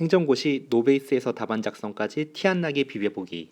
행정고시 노베이스에서 답안 작성까지 티 안 나게 비벼보기.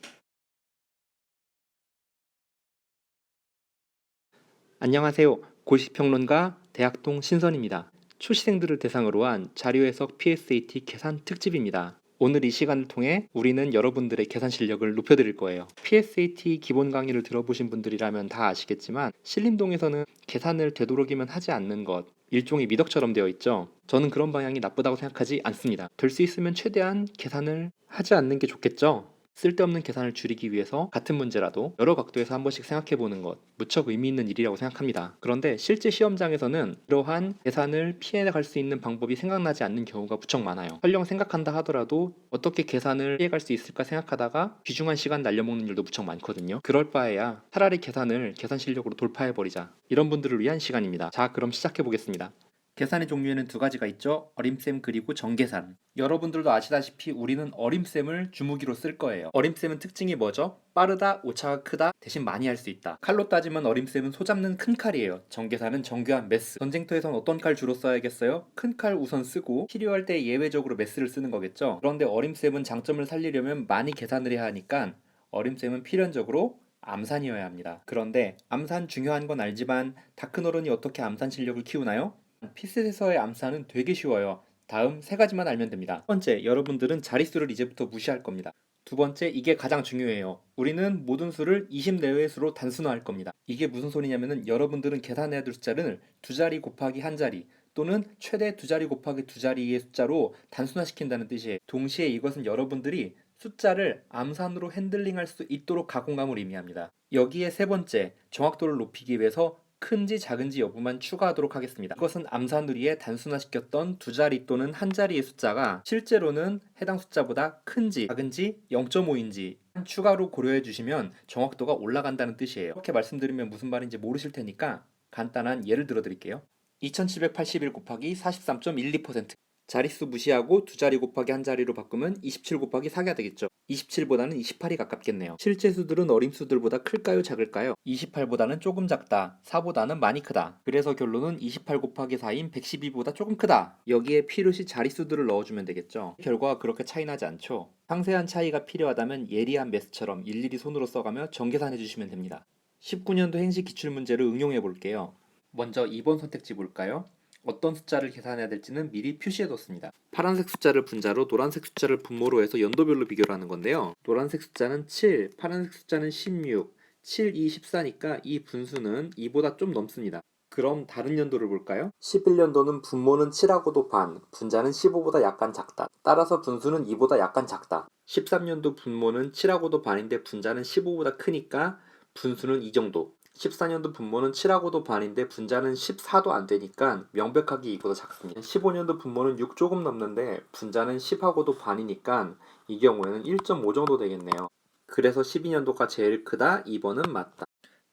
안녕하세요. 고시평론가 대학동 신선입니다. 초시생들을 대상으로 한 자료 해석 PSAT 계산 특집입니다. 오늘 이 시간을 통해 우리는 여러분들의 계산 실력을 높여드릴 거예요. PSAT 기본 강의를 들어보신 분들이라면 다 아시겠지만 신림동에서는 계산을 되도록이면 하지 않는 것 일종의 미덕처럼 되어 있죠. 저는 그런 방향이 나쁘다고 생각하지 않습니다. 될 수 있으면 최대한 계산을 하지 않는 게 좋겠죠. 쓸데없는 계산을 줄이기 위해서 같은 문제라도 여러 각도에서 한 번씩 생각해 보는 것 무척 의미 있는 일이라고 생각합니다. 그런데 실제 시험장에서는 이러한 계산을 피해갈 수 있는 방법이 생각나지 않는 경우가 무척 많아요. 설령 생각한다 하더라도 어떻게 계산을 피해갈 수 있을까 생각하다가 귀중한 시간 날려먹는 일도 무척 많거든요. 그럴 바에야 차라리 계산을 계산 실력으로 돌파해 버리자. 이런 분들을 위한 시간입니다. 자, 그럼 시작해 보겠습니다. 계산의 종류에는 두 가지가 있죠. 어림셈 그리고 정계산. 여러분들도 아시다시피 우리는 어림셈을 주무기로 쓸 거예요. 어림셈은 특징이 뭐죠? 빠르다, 오차가 크다, 대신 많이 할 수 있다. 칼로 따지면 어림셈은 소잡는 큰 칼이에요. 정계산은 정교한 메스. 전쟁터에선 어떤 칼 주로 써야겠어요? 큰 칼 우선 쓰고 필요할 때 예외적으로 메스를 쓰는 거겠죠. 그런데 어림셈은 장점을 살리려면 많이 계산을 해야 하니까 어림셈은 필연적으로 암산이어야 합니다. 그런데 암산 중요한 건 알지만 다크너른이 어떻게 암산 실력을 키우나요? 피셋에서의 암산은 되게 쉬워요. 다음 세 가지만 알면 됩니다. 첫 번째, 여러분들은 자릿수를 이제부터 무시할 겁니다. 두 번째, 이게 가장 중요해요. 우리는 모든 수를 20 내외의 수로 단순화할 겁니다. 이게 무슨 소리냐면은 여러분들은 계산해야 될 숫자를 두 자리 곱하기 한 자리 또는 최대 두 자리 곱하기 두 자리의 숫자로 단순화시킨다는 뜻이에요. 동시에 이것은 여러분들이 숫자를 암산으로 핸들링할 수 있도록 가공감을 의미합니다. 여기에 세 번째, 정확도를 높이기 위해서 큰지 작은지 여부만 추가하도록 하겠습니다. 이것은 암산누리에 단순화시켰던 두 자리 또는 한 자리의 숫자가 실제로는 해당 숫자보다 큰지 작은지 0.5인지 추가로 고려해 주시면 정확도가 올라간다는 뜻이에요. 이렇게 말씀드리면 무슨 말인지 모르실 테니까 간단한 예를 들어 드릴게요. 2781 곱하기 43.12% 자릿수 무시하고 두 자리 곱하기 한 자리로 바꾸면 27 곱하기 4가 되겠죠. 27보다는 28이 가깝겠네요. 실제 수들은 어림수들보다 클까요, 작을까요? 28보다는 조금 작다. 4보다는 많이 크다. 그래서 결론은 28 곱하기 4인 112보다 조금 크다. 여기에 필요시 자릿수들을 넣어주면 되겠죠. 결과가 그렇게 차이 나지 않죠. 상세한 차이가 필요하다면 예리한 매스처럼 일일이 손으로 써가며 정계산해 주시면 됩니다. 19년도 행시 기출문제를 응용해 볼게요. 먼저 2번 선택지 볼까요? 어떤 숫자를 계산해야 될지는 미리 표시해뒀습니다. 파란색 숫자를 분자로 노란색 숫자를 분모로 해서 연도별로 비교를 하는 건데요. 노란색 숫자는 7, 파란색 숫자는 16, 7, 2, 14니까 이 분수는 2보다 좀 넘습니다. 그럼 다른 연도를 볼까요? 11년도는 분모는 7하고도 반, 분자는 15보다 약간 작다. 따라서 분수는 2보다 약간 작다. 13년도 분모는 7하고도 반인데 분자는 15보다 크니까 분수는 이 정도. 14년도 분모는 7하고도 반인데 분자는 14도 안 되니까 명백하게 이보다 작습니다. 15년도 분모는 6 조금 넘는데 분자는 10하고도 반이니까 이 경우에는 1.5 정도 되겠네요. 그래서 12년도가 제일 크다 2번은 맞다.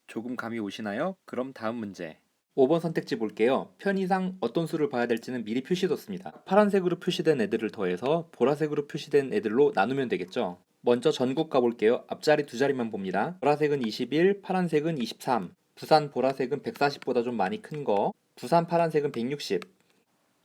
조금 감이 오시나요? 그럼 다음 문제. 5번 선택지 볼게요. 편의상 어떤 수를 봐야 될지는 미리 표시해뒀습니다. 파란색으로 표시된 애들을 더해서 보라색으로 표시된 애들로 나누면 되겠죠. 먼저 전국 가볼게요. 앞자리 두 자리만 봅니다. 보라색은 21, 파란색은 23. 부산 보라색은 140보다 좀 많이 큰 거. 부산 파란색은 160.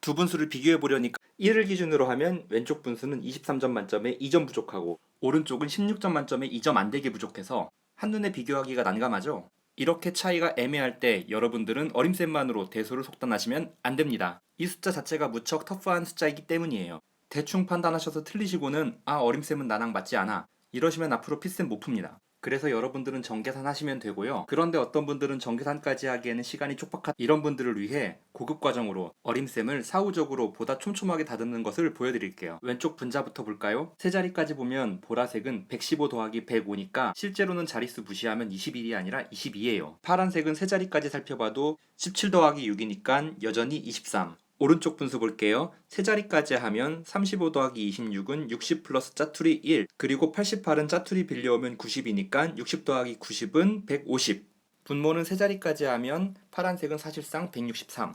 두 분수를 비교해 보려니까 1을 기준으로 하면 왼쪽 분수는 23점 만점에 2점 부족하고 오른쪽은 16점 만점에 2점 안 되게 부족해서 한눈에 비교하기가 난감하죠. 이렇게 차이가 애매할 때 여러분들은 어림셈만으로 대소를 속단하시면 안 됩니다. 이 숫자 자체가 무척 터프한 숫자이기 때문이에요. 대충 판단하셔서 틀리시고는 아 어림셈은 나랑 맞지 않아 이러시면 앞으로 피셈 못 풉니다. 그래서 여러분들은 정계산 하시면 되고요. 그런데 어떤 분들은 정계산까지 하기에는 시간이 촉박한 이런 분들을 위해 고급 과정으로 어림셈을 사후적으로 보다 촘촘하게 다듬는 것을 보여드릴게요. 왼쪽 분자부터 볼까요? 세 자리까지 보면 보라색은 115 더하기 105니까 실제로는 자릿수 무시하면 21이 아니라 22예요. 파란색은 세 자리까지 살펴봐도 17 더하기 6이니까 여전히 23. 오른쪽 분수 볼게요. 세 자리까지 하면 35 더하기 26은 60 플러스 짜투리 1 그리고 88은 짜투리 빌려오면 90이니까 60 더하기 90은 150 분모는 세 자리까지 하면 파란색은 사실상 163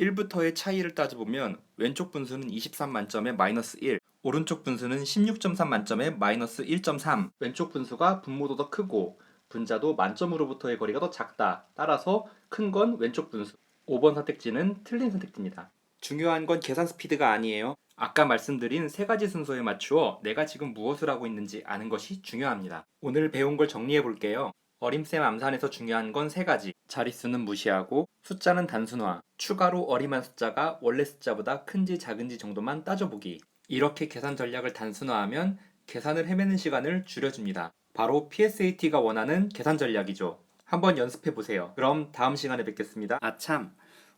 1부터의 차이를 따져보면 왼쪽 분수는 23 만점에 마이너스 1 오른쪽 분수는 16.3 만점에 마이너스 1.3 왼쪽 분수가 분모도 더 크고 분자도 만점으로부터의 거리가 더 작다. 따라서 큰 건 왼쪽 분수. 5번 선택지는 틀린 선택지입니다. 중요한 건 계산 스피드가 아니에요. 아까 말씀드린 세 가지 순서에 맞추어 내가 지금 무엇을 하고 있는지 아는 것이 중요합니다. 오늘 배운 걸 정리해 볼게요. 어림쌤 암산에서 중요한 건 세 가지. 자릿수는 무시하고 숫자는 단순화. 추가로 어림한 숫자가 원래 숫자보다 큰지 작은지 정도만 따져보기. 이렇게 계산 전략을 단순화하면 계산을 헤매는 시간을 줄여줍니다. 바로 PSAT가 원하는 계산 전략이죠. 한번 연습해 보세요. 그럼 다음 시간에 뵙겠습니다. 아참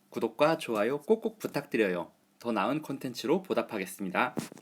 구독과 좋아요 꼭꼭 부탁드려요. 더 나은 콘텐츠로 보답하겠습니다.